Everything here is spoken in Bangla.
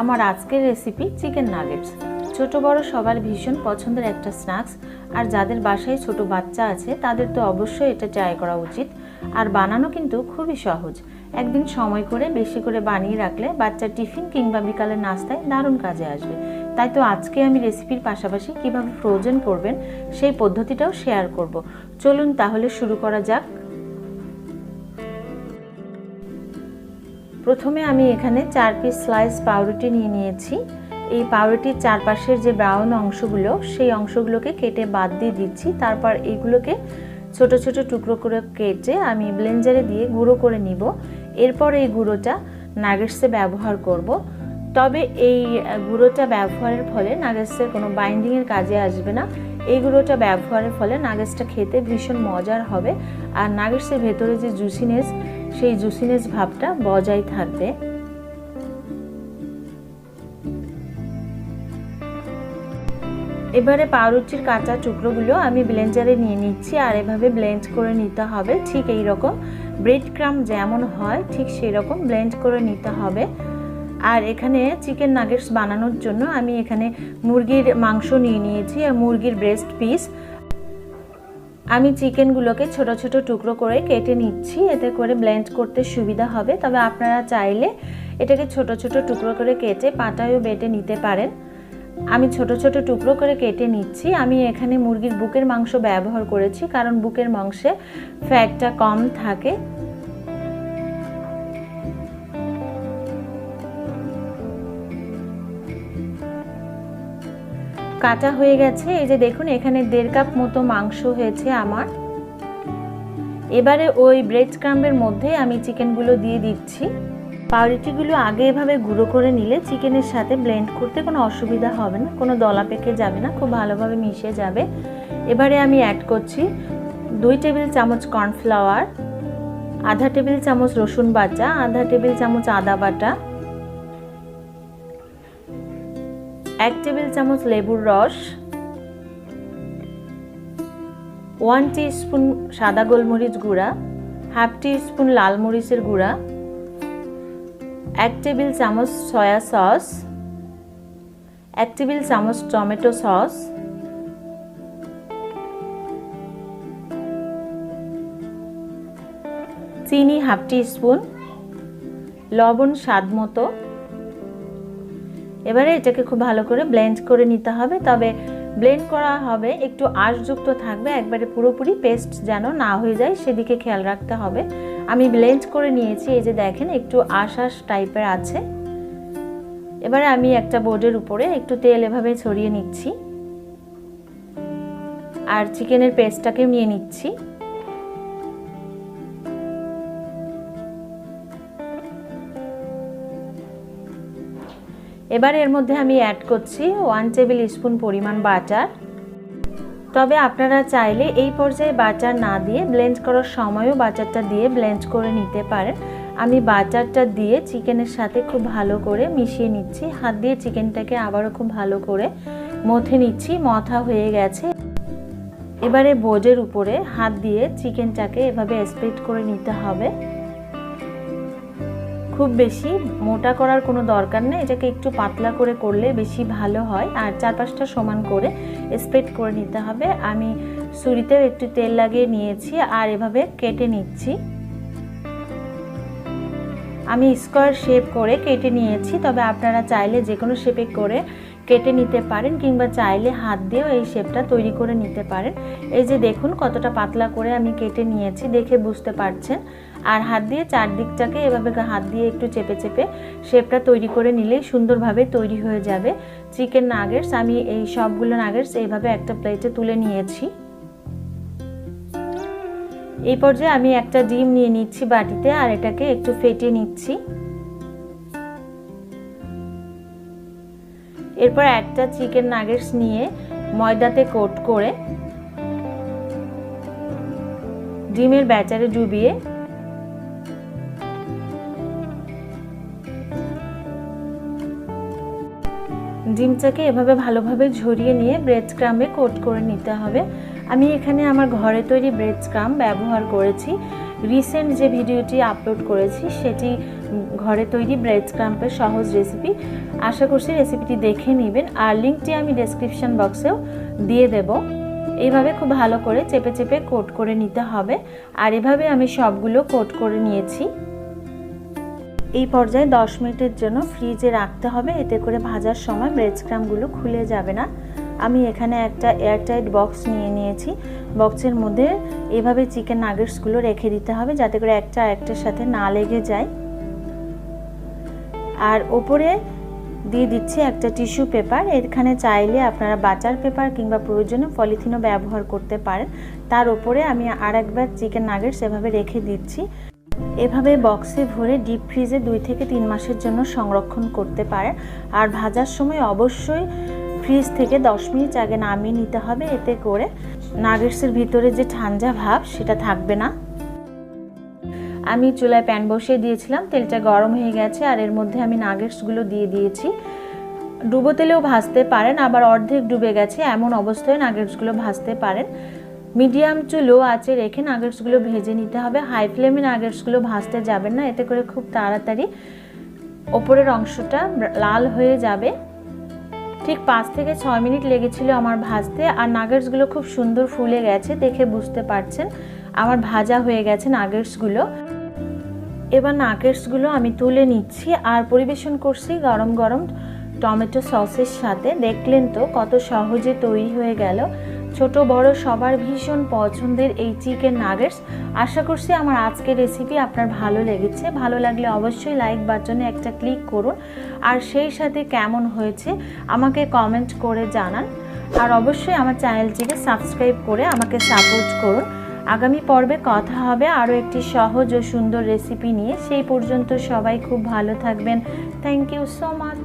আমার আজকের রেসিপি চিকেন নাগেটস ছোট বড় সবার ভীষণ পছন্দের একটা স্ন্যাক্স আর যাদের বাসায় ছোট বাচ্চা আছে, তাদের তো অবশ্যই এটা ট্রাই করা উচিত। আর বানানো কিন্তু খুবই সহজ। একদিন সময় করে, বেশি করে বানিয়ে রাখলে বাচ্চার টিফিন কিংবা বিকালের নাস্তায় দারুণ কাজে আসবে। তাই তো আজকে আমি রেসিপির পাশাপাশি কীভাবে ফ্রোজেন করবেন, সেই পদ্ধতিটাও শেয়ার করব। চলুন তাহলে শুরু করা যাক। প্রথমে আমি এখানে চার পিস স্লাইস পাউরুটি নিয়ে নিয়েছি। এই পাউরুটির চারপাশের যে ব্রাউন অংশগুলো, সেই অংশগুলোকে কেটে বাদ দিয়ে দিচ্ছি। তারপর এগুলোকে ছোট ছোট টুকরো করে কেটে আমি ব্লেন্ডারে দিয়ে গুঁড়ো করে নিব। এরপর এই গুঁড়োটা নাগেটসে ব্যবহার করব। তবে এই গুঁড়োটা ব্যবহারের ফলে নাগেটসের কোনো বাইন্ডিংয়ের কাজে আসবে না। এই গুঁড়োটা ব্যবহারের ফলে নাগেটসটা খেতে ভীষণ মজার হবে। আর নাগেটসের ভেতরে যে জুসিনেস সেই জুসিনেস ভাবটা বজায় থাকবে। এবারে পাউরুচির কাঁচা টুকরোগুলো আমি ব্লেন্ডারে নিয়ে নিচ্ছি আর এভাবে ব্লেন্ড করে নিতে হবে। ঠিক এই রকম ব্রেড ক্রাম যেমন হয়, ঠিক সেই রকম ব্লেন্ড করে নিতে হবে। আর এখানে চিকেন নাগেটস বানানোর জন্য আমি এখানে মুরগির মাংস নিয়ে নিয়েছি, আর মুরগির ব্রেস্ট পিস। আমি চিকেনগুলোকে ছোট ছোট টুকরো করে কেটে নিচ্ছি, এতে করে ব্লেন্ড করতে সুবিধা হবে। তবে আপনারা চাইলে এটাকে ছোট ছোট টুকরো করে কেটে পাটায়ও বেটে নিতে পারেন। আমি ছোট ছোট টুকরো করে কেটে নিচ্ছি। আমি এখানে মুরগির বুকের মাংস ব্যবহার করেছি, কারণ বুকের মাংসে ফ্যাটটা কম থাকে। কাটা হয়ে গেছে। এই যে দেখুন, এখানে দেড় কাপ মতো মাংস হয়েছে আমার। এবারে ওই ব্রেড ক্রাম্বের মধ্যে আমি চিকেনগুলো দিয়ে দিচ্ছি। পাউরুটিগুলো আগে এভাবে গুঁড়ো করে নিলে চিকেনের সাথে ব্লেন্ড করতে কোনো অসুবিধা হবে না, কোনো দলা পেকে যাবে না, খুব ভালোভাবে মিশে যাবে। এবারে আমি অ্যাড করছি দুই টেবিল চামচ কর্নফ্লাওয়ার আধা টেবিল চামচ রসুন বাটা, আধা টেবিল চামচ আদা বাটা। এক টেবিল চামচ লেবুর রস ওয়ান স্পুন সাদা গোলমরিচ গুঁড়া হাফ স্পুন লাল মরিচের গুঁড়া, এক টেবিল চামচ সয়া সস এক টেবিল চামচ টমেটো সস চিনি হাফ স্পুন লবণ স্বাদ মতো এবারে এটাকে খুব ভালো করে ব্লেন্ড করে নিতে হবে। তবে ব্লেন্ড করা হবে, একটু আঁশযুক্ত থাকবে, একবারে পুরোপুরি পেস্ট যেন না হয়ে যায়, সেদিকে খেয়াল রাখতে হবে। আমি ব্লেন্ড করে নিয়েছি, এই যে দেখেন, একটু আশ আশ টাইপের আছে। এবারে আমি একটা বোর্ডের উপরে একটু তেল এভাবে ছড়িয়ে নিচ্ছি। আর চিকেনের পেস্টটাকেও নিয়ে নিচ্ছি। এবার এর মধ্যে আমি অ্যাড করছি ওয়ান টেবিল স্পুন পরিমাণ বাটার তবে আপনারা চাইলে এই পর্যায়ে বাটার না দিয়ে ব্লেন্ড করার সময়ও বাটারটা দিয়ে ব্লেন্ড করে নিতে পারেন। আমি বাটারটা দিয়ে চিকেনের সাথে খুব ভালো করে মিশিয়ে নিচ্ছি। হাত দিয়ে চিকেনটাকে আবারও খুব ভালো করে মথে নিচ্ছি, মথা হয়ে গেছে। এবারে বোর্ডের উপরে হাত দিয়ে চিকেনটাকে এভাবে স্প্রেড করে নিতে হবে। খুব বেশি, মোটা করার কোনো দরকার নেই। এটাকে একটু পাতলা করে করলে বেশি ভালো হয়। আর চারপাশটা সমান করে স্প্রেড করে নিতে হবে। আমি ছুরিতেও একটু তেল লাগিয়ে নিয়েছি আর এভাবে কেটে নিচ্ছি। আমি স্কোয়ার শেপ করে কেটে নিয়েছি। তবে আপনারা চাইলে যে কোনো শেপে করে কেটে নিতে পারেন কিংবা চাইলে হাত দিয়েও এই শেপটা তৈরি করে নিতে পারেন। এই যে দেখুন কতটা পাতলা করে আমি কেটে নিয়েছি, দেখে বুঝতে পারছেন। আর হাত দিয়ে চারদিকটাকে এভাবে হাত দিয়ে একটু চেপে চেপে শেপটা তৈরি করে নিলেই সুন্দরভাবে তৈরি হয়ে যাবে। চিকেন নাগেটস আমি এই সবগুলো নাগেটস এইভাবে একটা প্লেটে তুলে নিয়েছি। এই পর্যায়ে আমি একটা ডিম নিয়ে নিচ্ছি বাটিতে আর এটাকে একটু ফেটিয়ে নিচ্ছি। এরপর একটা চিকেন নাগেটস নিয়ে ময়দাতে কোট করে ডিমের ব্যাটারে ডুবিয়ে ডিমটাকে এভাবে ভালোভাবে ঝরিয়ে নিয়ে ব্রেড ক্রামে কোট করে নিতে হবে। আমি এখানে আমার ঘরে তৈরি ব্রেড ক্রাম ব্যবহার করেছি। রিসেন্ট যে ভিডিওটি আপলোড করেছি, সেটি ঘরে তৈরি ব্রেড ক্রাম্পের সহজ রেসিপি আশা করছি রেসিপিটি দেখে নেবেন। আর লিঙ্কটি আমি ডেসক্রিপশন বক্সেও দিয়ে দেব। এইভাবে খুব ভালো করে চেপে চেপে কোট করে নিতে হবে। আর এভাবে আমি সবগুলো কোট করে নিয়েছি। এই পর্যায়ে 10 মিনিটের জন্য ফ্রিজে রাখতে হবে। এতে করে ভাজার সময় ব্রেড ক্রামগুলো খুলে যাবে না। আমি এখানে একটা এয়ারটাইট বক্স নিয়ে নিয়েছি। বক্সের মধ্যে এভাবে চিকেন নাগেটসগুলো রেখে দিতে হবে যাতে করে একটা একটার সাথে না লেগে যায়। আর ওপরে দিয়ে দিচ্ছি একটা টিস্যু পেপার এখানে চাইলে আপনারা বাটার পেপার কিংবা প্রয়োজনে পলিথিনও ব্যবহার করতে পারেন। তার ওপরে আমি আর একবার চিকেন নাগেটস এভাবে রেখে দিচ্ছি। এভাবে বক্সে ভরে ডিপ ফ্রিজে দুই থেকে তিন মাসের জন্য সংরক্ষণ করতে পারেন আর ভাজার সময় অবশ্যই ফ্রিজ থেকে দশ মিনিট আগে নামিয়ে নিতে হবে এতে করে নাগেটসের ভিতরে যে ঠান্ডা ভাব সেটা থাকবে না। আমি চুলায় প্যান বসিয়ে দিয়েছিলাম, তেলটা গরম হয়ে গেছে আর এর মধ্যে আমি নাগেটসগুলো দিয়ে দিয়েছি। ডুবো তেলেও ভাজতে পারেন, আবার অর্ধেক ডুবে গেছে এমন অবস্থায় নাগেটসগুলো ভাজতে পারেন। মিডিয়াম টু লো আঁচে রেখে নাগেটসগুলো ভেজে নিতে হবে। হাই ফ্লেমে নাগেটসগুলো ভাজতে যাবেন না, এতে করে খুব তাড়াতাড়ি ওপরের অংশটা লাল হয়ে যাবে। ঠিক পাঁচ থেকে ছয় মিনিট লেগেছিল আমার ভাজতে, আর নাগেটসগুলো খুব সুন্দর ফুলে গেছে দেখে বুঝতে পারছেন। আমার ভাজা হয়ে গেছে নাগেটসগুলো। এবার নাগেটসগুলো আমি তুলে নিচ্ছি আর পরিবেশন করছি গরম গরম টমেটো সসের সাথে। দেখলেন তো কত সহজে তৈরি হয়ে গেল। ছোট বড় সবার ভীষণ পছন্দের এই চিকেন নাগেটস আশা করছি আমার আজকের রেসিপি আপনার ভালো লেগেছে। ভালো লাগলে অবশ্যই লাইক বাটনে একটা ক্লিক করুন। আর সেই সাথে কেমন হয়েছে আমাকে কমেন্ট করে জানান। আর অবশ্যই আমার চ্যানেলটিকে সাবস্ক্রাইব করে আমাকে সাপোর্ট করুন। আগামী পর্বে কথা হবে আরও একটি সহজ ও সুন্দর রেসিপি নিয়ে। সেই পর্যন্ত সবাই খুব ভালো থাকবেন। Thank you so much